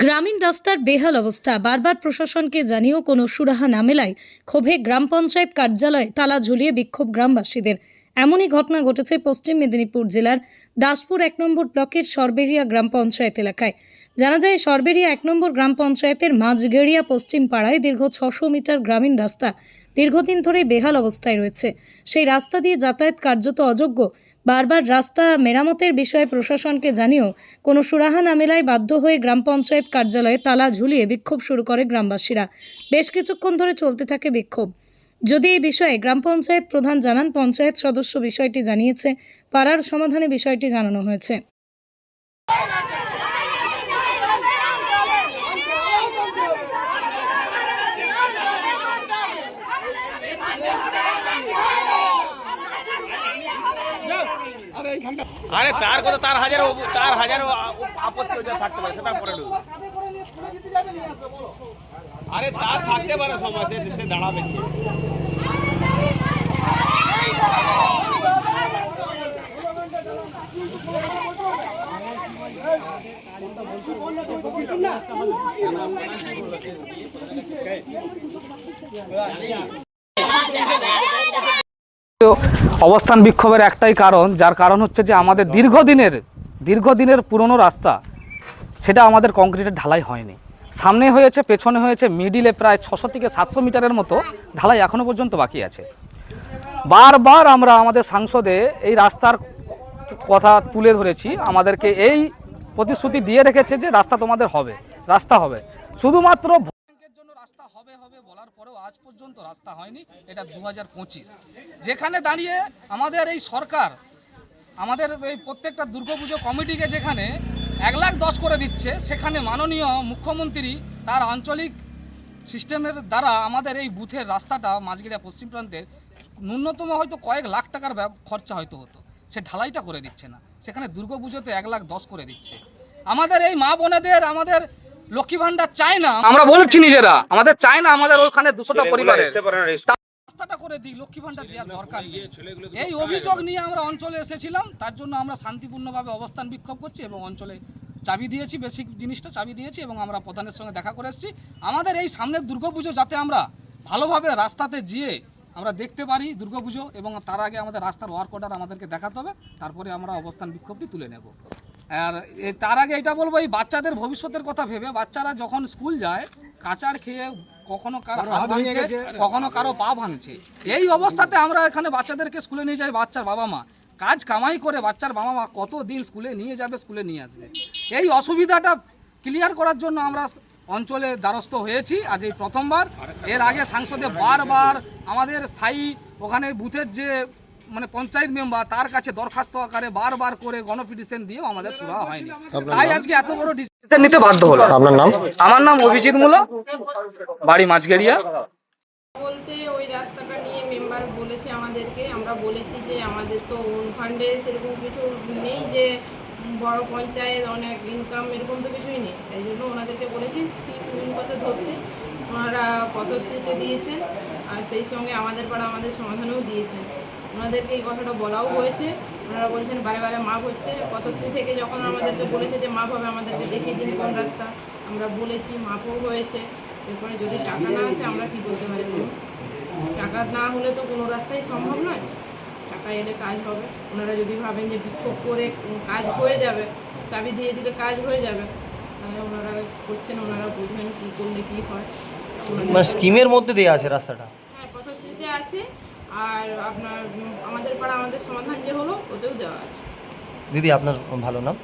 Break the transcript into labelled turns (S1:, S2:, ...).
S1: গ্রামীণ রাস্তার বেহাল অবস্থা। বারবার প্রশাসনকে জানিয়েও কোনো সুরাহা না মেলায় ক্ষোভে গ্রাম পঞ্চায়েত কার্যালয়ে তালা ঝুলিয়ে বিক্ষোভ গ্রামবাসীদের। এমনই ঘটনা ঘটেছে পশ্চিম মেদিনীপুর জেলার দাসপুর এক নম্বর ব্লকের সরবেরিয়া গ্রাম পঞ্চায়েত এলাকায়। জানা যায়, সরবেরিয়া এক নম্বর গ্রাম পঞ্চায়েতের মাঝগেড়িয়া পশ্চিম পাড়ায় দীর্ঘ ছশো মিটার গ্রামীণ রাস্তা দীর্ঘদিন ধরে বেহাল অবস্থায় রয়েছে। সেই রাস্তা দিয়ে যাতায়াত কার্যত অযোগ্য। বারবার রাস্তা মেরামতের বিষয়ে প্রশাসনকে জানিয়েও কোনো সুরাহা না মেলায় বাধ্য হয়ে গ্রাম পঞ্চায়েত কার্যালয়ে তালা ঝুলিয়ে বিক্ষোভ শুরু করে গ্রামবাসীরা। বেশ কিছুক্ষণ ধরে চলতে থাকে বিক্ষোভ। যদি এই বিষয়ে গ্রাম পঞ্চায়েত প্রধান জানান, পঞ্চায়েত সদস্য বিষয়টি জানিয়েছে, পাড়ার সমাধানে বিষয়টি জানানো হয়েছে।
S2: আরে তার কথা তার হাজারো তার হাজারো আপত্তি ওটা থাকতে পারে সে তারপরে। আরে তার থাকতে পারে সময় সে দাঁড়াবে কি?
S3: অবস্থান বিক্ষোভের একটাই কারণ, যার কারণ হচ্ছে যে আমাদের দীর্ঘদিনের দীর্ঘদিনের পুরনো রাস্তা, সেটা আমাদের কংক্রিটের ঢালাই হয়নি। সামনে হয়েছে, পেছনে হয়েছে মিডিলে প্রায় ছশো থেকে সাতশো মিটারের মতো ঢালাই এখনও পর্যন্ত বাকি আছে। বারবার আমরা আমাদের সাংসদে এই রাস্তার কথা তুলে ধরেছি, আমাদেরকে এই প্রতিশ্রুতি দিয়ে রেখেছে যে রাস্তা তোমাদের হবে, রাস্তা হবে। শুধুমাত্র হবে হবে বলার পরেও আজ পর্যন্ত রাস্তা হয়নি, এটা দু হাজার পঁচিশ। যেখানে দাঁড়িয়ে আমাদের এই সরকার, আমাদের এই প্রত্যেকটা দুর্গাপুজো কমিটিকে যেখানে এক লাখ দশ করে দিচ্ছে, সেখানে মাননীয় মুখ্যমন্ত্রী তার আঞ্চলিক সিস্টেমের দ্বারা আমাদের এই বুথের রাস্তাটা মাঝগিরা পশ্চিম প্রান্তের ন্যূনতম হয়তো কয়েক লাখ টাকার খরচা হয়তো হতো। সে ঢালাইটা করে দিচ্ছে না। সেখানে দুর্গাপুজোতে এক লাখ দশ করে দিচ্ছে। আমাদের এই মা বোনেদের, আমাদের লক্ষ্মী ভান্ডার চায় না। আমরা বলেছি নিজেরা আমাদের চায় না আমাদের ওখানে দুশোটা পরিবারের। রাস্তাটা করে দিই লক্ষ্মী ভান্ডার দেওয়ার দরকার এই অভিযোগ নিয়ে আমরা অঞ্চলে এসেছিলাম তার জন্য আমরা শান্তিপূর্ণভাবে অবস্থান বিক্ষোভ করছি এবং অঞ্চলে চাবি দিয়েছি বেসিক জিনিসটা চাবি দিয়েছি এবং আমরা প্রধানের সঙ্গে দেখা করে এসেছি। আমাদের এই সামনের দুর্গাপুজো যাতে আমরা ভালোভাবে রাস্তাতে গিয়ে আমরা দেখতে পারি দুর্গাপুজো এবং তার আগে আমাদের রাস্তার ওয়ার্ক অর্ডার আমাদেরকে দেখাতে হবে তারপরে আমরা অবস্থান বিক্ষোভটি তুলে নেব। আর তার আগে এটা বলব এই বাচ্চাদের ভবিষ্যতের কথা ভেবে বাচ্চারা যখন স্কুল যায় কাঁচার খেয়ে কখনো কারও হাত ভাঙছে কখনো কারও পা ভাঙছে। এই অবস্থাতে আমরা এখানে বাচ্চাদেরকে স্কুলে নিয়ে যাই বাচ্চার বাবা মা। কাজ কামাই করে বাচ্চার বাবা মা কত দিন স্কুলে নিয়ে যাবে স্কুলে নিয়ে আসবে? এই অসুবিধাটা ক্লিয়ার করার জন্য আমরা অঞ্চলে দ্বারস্থ হয়েছি। আজ এই প্রথমবার। এর আগে সাংসদে বারবার আমাদের স্থায়ী ওখানে বুথের যে মানে পঞ্চায়েত মেম্বার তার কাছে দরখাস্ত আকারে বারবার করে গণপিটিশন দিয়েও আমাদের সুরা হয়নি। তাই আজকে এত বড় ডিসিশন নিতে বাধ্য হলো
S4: আপনার নাম?
S3: আমার নাম অভিজিৎ মূল বাড়ি মাঝগেরিয়া।
S5: বলতে ওই রাস্তাটা নিয়ে মেম্বার বলেছে আমাদেরকে। আমরা বলেছি যে আমাদের তো ওন ফান্ডে সেরকম কিছু নেই যে বড় পঞ্চায়েত অনেক ইনকাম এরকম তো কিছুই নেই। তাই জন্য ওনাদেরকে বলেছি স্কিম কথা ধরতে। ওনারা পথশ্রীতে দিয়েছেন আর সেই সঙ্গে আমাদের পাড়া আমাদের সমাধানও দিয়েছেন। ওনাদেরকে এই কথাটা বলাও হয়েছে। ওনারা বলছেন, বারে বারে মাপ হচ্ছে। পথশ্রী থেকে যখন আমাদেরকে বলেছে যে, মাপ হবে আমাদেরকে দেখিয়ে দিন কোন রাস্তা। আমরা বলেছি, মাপও হয়েছে। এরপরে যদি টাকা না আসে, আমরা কি করতে পারি টাকা না হলে তো কোনো রাস্তাই সম্ভব নয়। টাকা এলে কাজ হবে। ওনারা যদি ভাবেন যে, বিক্ষোভ করে কাজ হয়ে যাবে, চাবি দিয়ে দিলে কাজ হয়ে যাবে। তাহলে ওনারা করছেন ওনারা বুঝবেন কী করলে কী হয়।
S4: মানে স্কিমের মধ্যে দেওয়া আছে রাস্তাটা?
S5: হ্যাঁ পথশ্রীতে আছে। আর আপনার আমাদের পাড়া আমাদের সমাধান যে হলো ওতেও দেওয়া আছে।
S4: দিদি আপনার ভালো নাম?